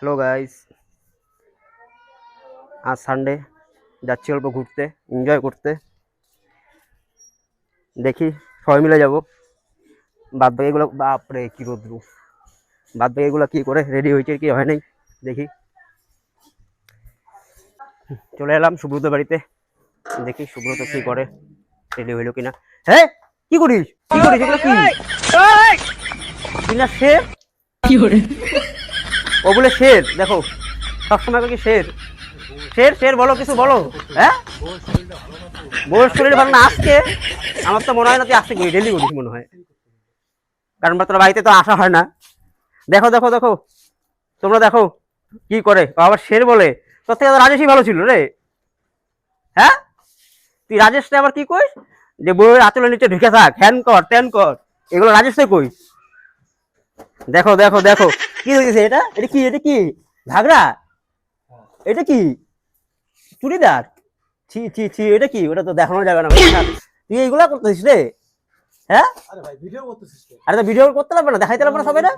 Hello guys আজ Sunday যাচ্ছি অল্প ঘুরতে এনজয় করতে। দেখি সবাই মিলে যাব। বাদ বাকিগুলো বাপরে কি রোদ্রু। বাদ বাকিগুলো কি করে রেডি হয়েছে কি হয় নাই দেখি। চলে এলাম সুব্রত বাড়িতে। দেখি সুব্রত কি করে রেডি হইল কিনা। হ্যাঁ কি করিস? কি করিস এগুলো কি? কি না শের ও বলে শের, দেখো, সবসময় কি শের? শের শের, বলো, কিছু বলো হ্যাঁ? বউয়ের শরীর ভালো না, আজকে? আমার তো মনে হয় না তুই আজকে ডেলি করিস মনে হয়। কারণ তোর বাড়িতে তো আসা হয় না। দেখো দেখো দেখো, তোমরা দেখো কি করে। আবার শের বলে, তোর থেকে রাজেশই ভালো ছিল রে। হ্যাঁ? তুই রাজেশটা আবার কি কইস? যে বউয়ের আঁচলের নিচে ঢুকে থাক হ্যান কর ত্যান কর। এগুলো রাজেশে কই দেখো দেখো দেখো। কি হয়েছে এটা? এটা কি? এটা কি? ঘাগরা? এটা কি? চুড়িদার? ছি ছি ছি এটা কি? ওটা তো দেখানো যাবে না। তুই এইগুলা করতেছিস রে? হ্যাঁ? আরে তো ভিডিও করতে পারবে না দেখাইতে পারবে না সবাই না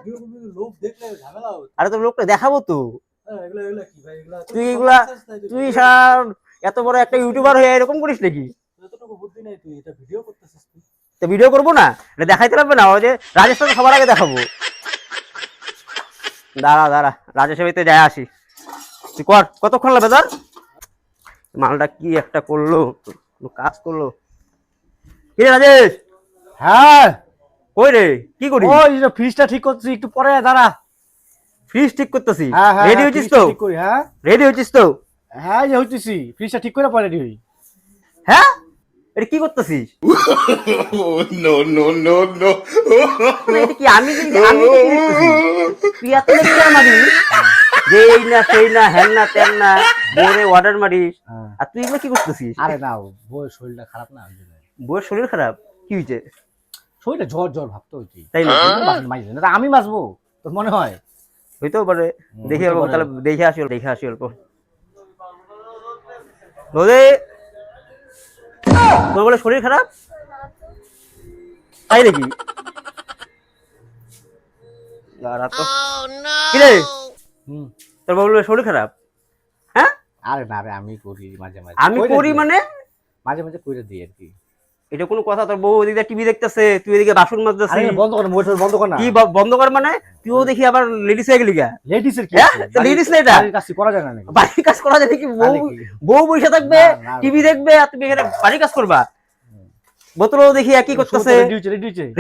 আরে তো লোকটা দেখাবো তো। হ্যাঁ, তুই এগুলা- তুই এত বড় একটা ইউটিউবার হয়ে এরকম করিস নাকি? ভিডিও তো ভিডিও করব না? এটা দেখাইতে পারবে না ওই যে রাজেশ সবার আগে দেখাবো। দাঁড়া দাঁড়া রাজেশের বাড়িতে যায় আসি। তুই কর কতক্ষণ লাগবে তোর? মালটা কি একটা করল? কাজ করল? কি রাজেশ? হ্যাঁ। কই রে? কি করি? ওই যে ফ্রিজটা ঠিক করছি একটু পরে দাঁড়া। ফ্রিজ ঠিক করতেছি? হ্যাঁ হ্যাঁ রেডি হ্যাঁ, হয়েছিস তো? ঠিক করি হ্যাঁ। রেডি হয়েছিস তো? হ্যাঁ যে হইতেছি ফ্রিজটা ঠিক করে পরে রেডি হই। হ্যাঁ? এটা কি করতেছিস? No, no. মানে এটা কি আমি কি আমি কি দেখতেছি? তুই এত লেকচার মারিস? যে এই না সেই না হ্যান না তেন না বোরে অর্ডার মারিস। হ্যাঁ। আর তুই এগুলো কি করতেছিস? আরে না বউয়ের শরীরটা খারাপ না বউয়ের শরীর খারাপ? কি হয়েছে শরীরটা জ্বর জ্বর ভাবতে হইছি তাই না না আমি মাসবো তোর মনে হয়? হইতেও পারে। দেখি অল্প তাহলে দেখে আসি দেখে আসি অল্প। রোদে তোর বলে শরীর খারাপ? তাই নাকি? তোর বলে শরীর খারাপ? হ্যাঁ? আরে না রে আমি করি মাঝে মাঝে। আমি করি মানে? মাঝে মাঝে কইরে দিই আর কি। এটা কোনো কথা তোর বউ ওদিকে টিভি দেখতেছে তুই এদিকে বাসন মাজতেছিস। বন্ধ কর মোটর বন্ধ কর না। কি বন্ধ কর মানে? তুইও দেখি আবার লেডিস হয়ে গেলি লেডিস এর কি হ্যাঁ? বাড়ির- ladies না এটা? বাড়ির কাজ করা যায় না বাড়ির কাজ করা যায় বউ বউ বসে থাকবে। টিভি দেখবে আর তুমি এখানে বাড়ির কাজ করবা। বোতলও দেখি একই করতেছে।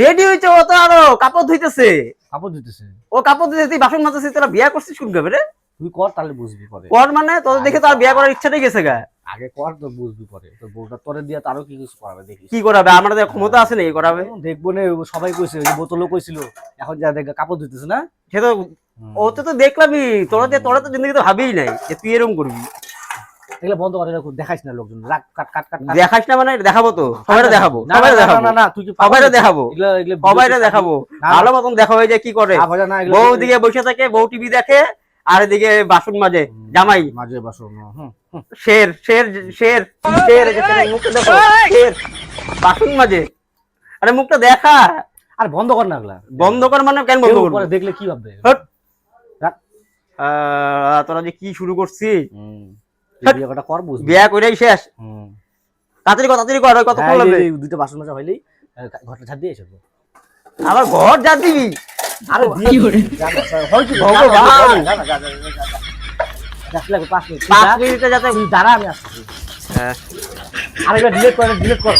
রেডি হয়েছে ও তো আরও কাপড় ধুইতেছে। কাপড় দিতেছে ও কাপড় ধুইতে তুই বাসন মাজতেছিস তোরা বিয়া করছিস কোন রে? তুই কর তাহলে বুঝবি পরে। কর মানে? তোদের দেখে তো আর বিয়া করার ইচ্ছাটাই গেছে গা। আগে কর তো বুঝবি পরে। তোর বউটা তোরে দিয়ে তারও কি কিছু করাবে দেখিস। কি করাবে? আমাদের ক্ষমতা আছে নাকি করাবে? দেখব না সবাই কইছে ওই বোতলও কইছিল এখন যা দেখ কাপড় দিতেছে না? সে তো ও তো তো দেখলামই তোরা যে তোরা তো জিন্দগি তো ভাবেই নাই যে তুই এরকম করবি। এগুলো বন্ধ করে রাখো দেখাইস না লোকজন রাখ কাট কাট কাট। দেখাস না মানে দেখাবো তো সবাই দেখাবো না, সবাই না, না, দেখাবো। না না তুই কি সবাই দেখাবো এগুলো এগুলো সবাই দেখাবো। না, ভালো মতন দেখা হয়ে যায় কি করে। না, বউ দিকে বসে থাকে বউ টিভি দেখে আর এদিকে বাসন মাঝে জামাই। মাঝে বাসো হুম হুম। শের শের শের শের মুখটা দেখো শের বাসন মাঝে আরে মুখটা দেখা। আর বন্ধ কর না বন্ধ কর মানে কেন বন্ধ করব? দেখলে কি ভাববে? আহ, তোরা যে কি শুরু করছিস হুম। হট। বিয়ে কটা কর বুঝবি বিয়া কইরাই শেষ। হুম। তাড়াতাড়ি কর তাড়াতাড়ি কর হ্যাঁ, লাগবে দুটো বাসন মাজা হইলেই ঘরটা ছাড় দিয়ে এসে আবার ঘর যা দিবি? আরে না, যা, হয় কি ভগবান। যাস লাগবে পাঁচ মিনিট পাঁচ মিনিটে যাতে দাঁড়া আমি আসছি। হ্যাঁ। আরে এটা ডিলিট কর কর।